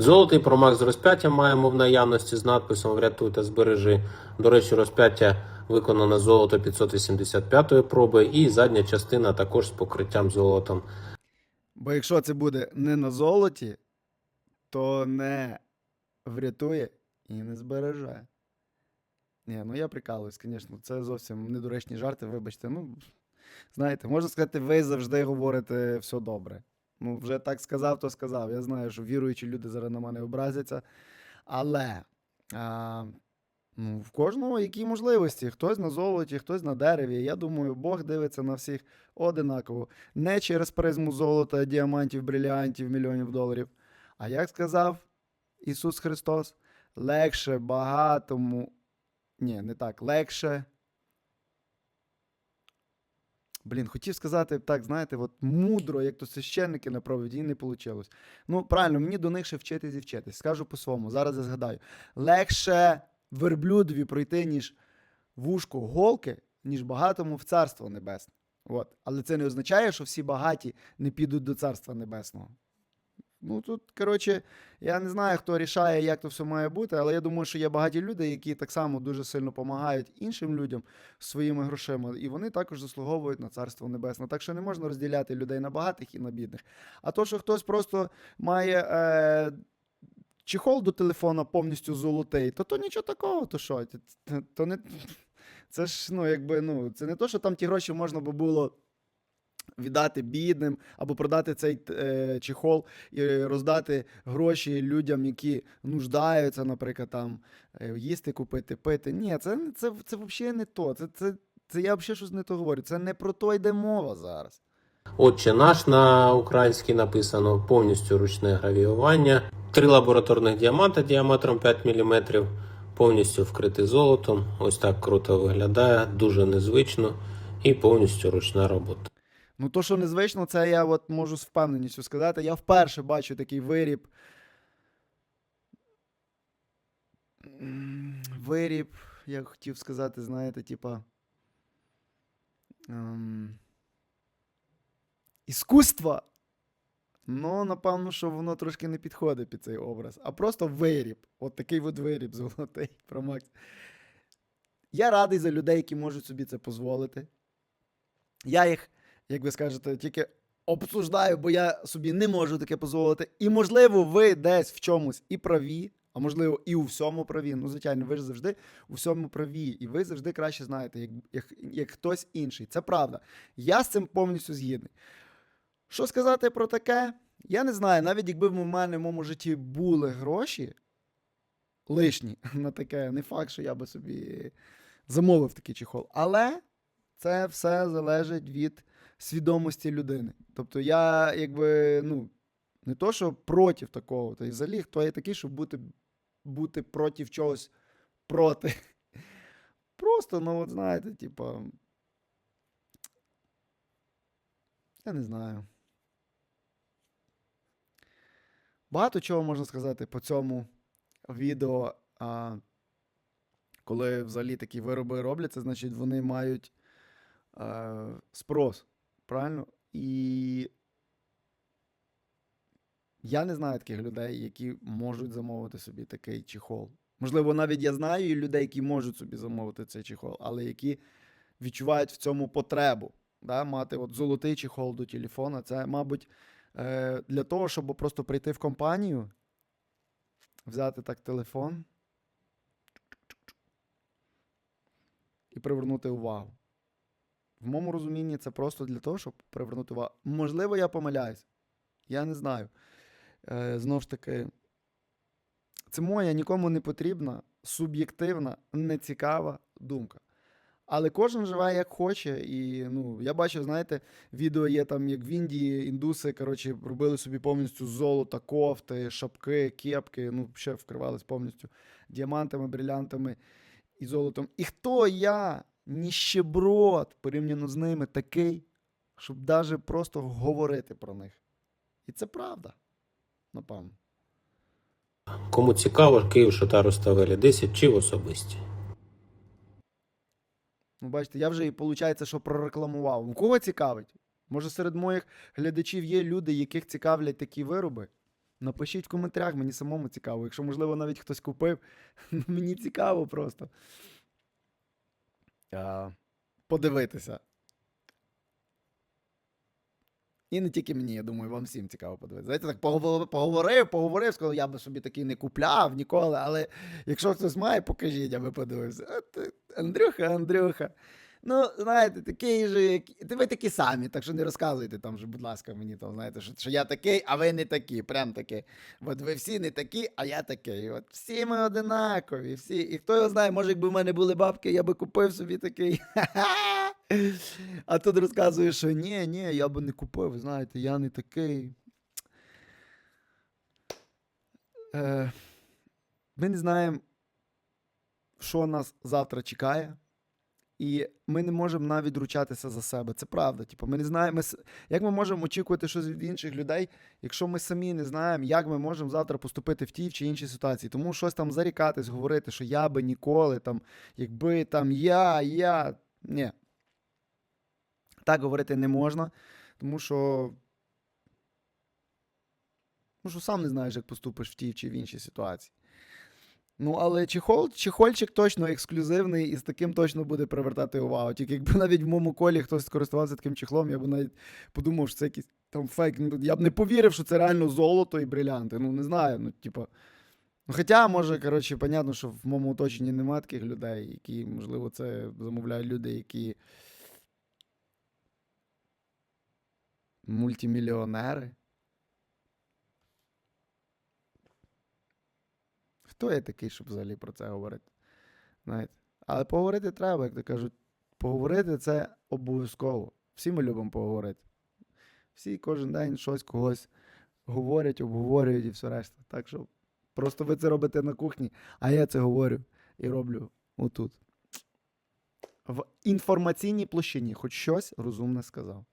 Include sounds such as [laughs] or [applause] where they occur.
Золотий промак з розп'яттям маємо в наявності з надписом Врятуй та збережи. До речі, розп'яття виконано золото 585-ї проби, і задня частина також з покриттям золотом. Бо якщо це буде не на золоті, то не врятує і не збереже. Ні, ну я прикалуюсь, звісно, це зовсім недоречні жарти, вибачте. Ну, знаєте, можна сказати, ви завжди говорите все добре. Ну, вже так сказав, то сказав. Я знаю, що віруючі люди зараз на мене образяться. Але а, ну, в кожного які можливості. Хтось на золоті, хтось на дереві. Я думаю, Бог дивиться на всіх одинаково. Не через призму золота, діамантів, бриліантів, мільйонів доларів. А як сказав Ісус Христос, легше багатому. Ні, не так. Легше. Блін, хотів сказати так, знаєте, от мудро, як то священники на проводі, не вийшло. Ну, правильно, мені до них ще вчитись і вчитись. Скажу по-своєму, зараз я згадаю. Легше верблюдові пройти, ніж вушку голки, ніж багатому в царство небесне. От. Але це не означає, що всі багаті не підуть до царства небесного. Ну тут, коротше, я не знаю, хто рішає, як то все має бути, але я думаю, що є багаті люди, які так само дуже сильно допомагають іншим людям своїми грошима, і вони також заслуговують на царство небесне. Так що не можна розділяти людей на багатих і на бідних. А то, що хтось просто має е, чехол до телефона повністю золотий, то то нічого такого, то що? То, то, не, [laughs] це ж, ну, якби, ну, це не то, що там ті гроші можна би було віддати бідним або продати цей е, чехол і роздати гроші людям, які нуждаються, наприклад, там е, їсти купити, пити. Ні, це, це, це взагалі не то. Це, це, це я взагалі щось не то говорю. Це не про то йде мова зараз. Отче наш на українській написано повністю ручне гравіювання. Три лабораторних діаманта діаметром 5 мм, повністю вкриті золотом. Ось так круто виглядає, дуже незвично і повністю ручна робота. Ну, то, що незвично, це я от можу з впевненістю сказати. Я вперше бачу такий виріб. Виріб, я хотів сказати, знаєте, типа. Ем, іскусства. Ну, напевно, що воно трошки не підходить під цей образ. А просто виріб. От такий от виріб [laughs] золотий про Макс. Я радий за людей, які можуть собі це дозволити. Я їх як ви скажете, тільки обсуждаю, бо я собі не можу таке дозволити. І, можливо, ви десь в чомусь і праві, а можливо, і у всьому праві. Ну, звичайно, ви ж завжди у всьому праві, і ви завжди краще знаєте, як, як, як хтось інший. Це правда. Я з цим повністю згідний. Що сказати про таке? Я не знаю, навіть якби в мене в моєму житті були гроші лишні [laughs] на таке, не факт, що я би собі замовив такий чехол. Але це все залежить від свідомості людини. Тобто я, якби, ну, не то, що проти такого, то і взагалі хто я такий, щоб бути, бути проти чогось проти. Просто, ну, от знаєте, типа. Я не знаю. Багато чого можна сказати по цьому відео. А, коли взагалі такі вироби робляться, значить вони мають е, спрос. Правильно? І я не знаю таких людей, які можуть замовити собі такий чехол. Можливо, навіть я знаю людей, які можуть собі замовити цей чехол, але які відчувають в цьому потребу. Да? Мати от золотий чехол до телефона. Це, мабуть, е, для того, щоб просто прийти в компанію, взяти так телефон і привернути увагу. В моєму розумінні це просто для того, щоб привернути увагу. Можливо, я помиляюсь. Я не знаю. Е, знову ж таки, це моя нікому не потрібна, суб'єктивна, нецікава думка. Але кожен живе як хоче. І ну, я бачив, знаєте, відео є там, як в Індії індуси коротше, робили собі повністю з золота, кофти, шапки, кепки, ну, ще вкривались повністю діамантами, брилянтами і золотом. І хто я? Ніщеброд порівняно з ними такий, щоб навіть просто говорити про них. І це правда, напевно. Кому цікаво, Київ Шотару Ставелі 10 чи в особисті. Ну, бачите, я вже і виходить, що прорекламував. У кого цікавить? Може, серед моїх глядачів є люди, яких цікавлять такі вироби? Напишіть в коментарях, мені самому цікаво. Якщо, можливо, навіть хтось купив, [laughs] мені цікаво просто. А, подивитися. І не тільки мені, я думаю, вам всім цікаво подивитися. Знаєте, так поговорив, поговорив, сказав, я би собі такий не купляв ніколи, але якщо хтось має, покажіть, я би подивився. Андрюха, Андрюха. Ну, знаєте, такий же, як... Ви такі самі, так що не розказуйте там же, будь ласка, мені там, знаєте, що, що я такий, а ви не такі. Прям такі. От ви всі не такі, а я такий. От всі ми одинакові, всі. І хто його знає, може, якби в мене були бабки, я би купив собі такий. [laughs] А тут розказує, що ні, ні, я би не купив, знаєте, я не такий. Е, ми не знаємо, що нас завтра чекає. І ми не можемо навіть ручатися за себе. Це правда. Типу, ми не знаємо, ми, як ми можемо очікувати щось від інших людей, якщо ми самі не знаємо, як ми можемо завтра поступити в тій чи іншій ситуації. Тому щось там зарікатись, говорити, що я би ніколи, там, якби там я, я. Ні. Так говорити не можна, тому що. Ну, що сам не знаєш, як поступиш в тій чи в іншій ситуації. Ну, але чехол, чехольчик точно ексклюзивний і з таким точно буде привертати увагу. Тільки якби навіть в моєму колі хтось скористувався таким чехлом, я б навіть подумав, що це якийсь там фейк. Ну, Я б не повірив, що це реально золото і брилянти. Ну, не знаю. Ну, типа. Ну, хоча, може, коротше, понятно, що в моєму оточенні немає таких людей, які, можливо, це замовляють люди, які. Мультимільйонери. Хто я такий, щоб взагалі про це говорити? Знаєте? Але поговорити треба, як то кажуть. Поговорити це обов'язково. Всі ми любимо поговорити. Всі кожен день щось когось говорять, обговорюють і все решта. Так що просто ви це робите на кухні, а я це говорю і роблю отут. В інформаційній площині хоч щось розумне сказав.